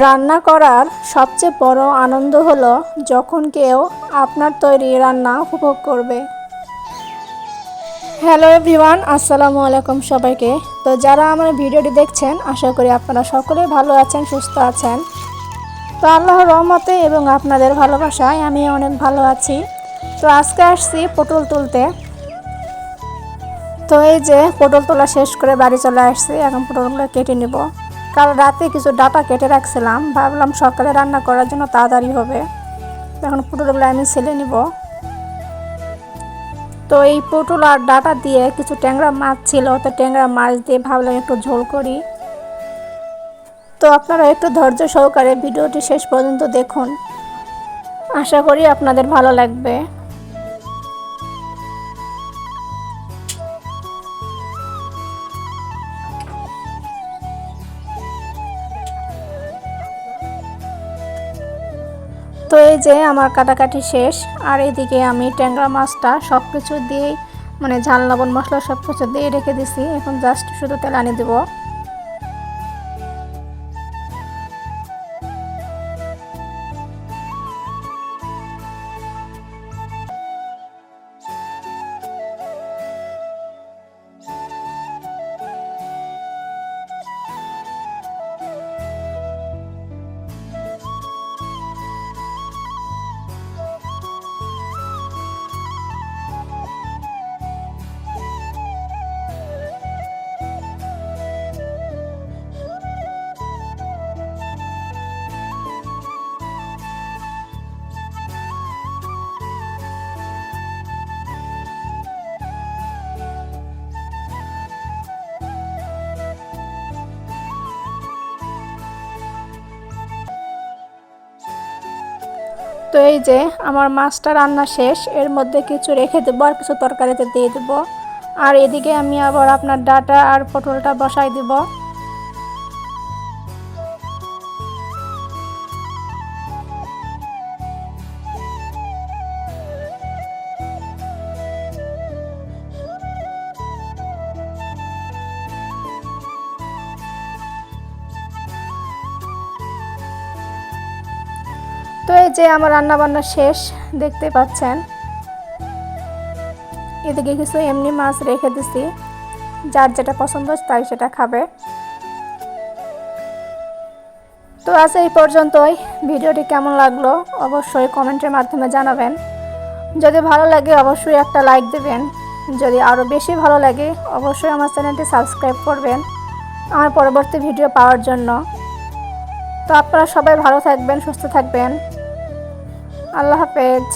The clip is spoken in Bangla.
রান্না করার সবচেয়ে বড় আনন্দ হলো যখন কেউ আপনার তৈরি রান্না উপভোগ করবে। হ্যালো এভরিওয়ান আসসালামু আলাইকুম সবাইকে। তো যারা আমার ভিডিওটি দেখছেন, আশা করি আপনারা সকলেই ভালো আছেন, সুস্থ আছেন। তো আল্লাহর রহমতে এবং আপনাদের ভালোবাসায় আমি অনেক ভালো আছি। তো আজকে আসছি পটল তুলতে। তো এই যে পটল তোলা শেষ করে বাড়ি চলে আসছি, এখন পটলগুলো কেটে নিব। কাল রাতে কিছু ডাটা কেটে রাখছিলাম। ভাবলাম সকালে রান্না করার জন্য তাড়াতাড়ি হবে। এখন পটলগুলো আমি ছেলে নিব। তো এই পটল আর ডাটা দিয়ে কিছু ট্যাংরা মাছ ছিল, তো ট্যাংরা মাছ দিয়ে ভাবলাম একটু ঝোল করি। তো আপনারা একটু ধৈর্য সহকারে ভিডিওটি শেষ পর্যন্ত দেখুন। আশা করি আপনাদের ভালো লাগবে। তো এই যে আমার কাটাকাটি শেষ, আর এদিকে আমি ট্যাংরা মাছটা সব কিছু দিয়েই মানে ঝাল, লবণ, মশলা সব কিছু দিয়ে রেখে দিছি। এখন জাস্ট শুধু তেল আনি দেবো। তো এই যে আমার মাছটা রান্না শেষ, এর মধ্যে কিছু রেখে দেবো আর কিছু তরকারিতে দিয়ে দেবো। আর এদিকে আমি আবার আপনার ডাটা আর পটলটা বসাই দেব। তো এই যে আমার রান্না বান্না শেষ, দেখতে পাচ্ছেন। এদিকে কিছু এমনি মাছ রেখে দিছি। যার যেটা পছন্দ তাই সেটা খাবে। তো আজ এই পর্যন্তই। ভিডিওটি কেমন লাগল অবশ্যই কমেন্টের মাধ্যমে জানাবেন। যদি ভালো লাগে অবশ্যই একটা লাইক দেবেন। যদি আরও বেশি ভালো লাগে অবশ্যই আমার চ্যানেলটি সাবস্ক্রাইব করবেন আমার পরবর্তী ভিডিও পাওয়ার জন্য। তো আপনারা সবাই ভালো থাকবেন, সুস্থ থাকবেন। আল্লাহ হাফেজ।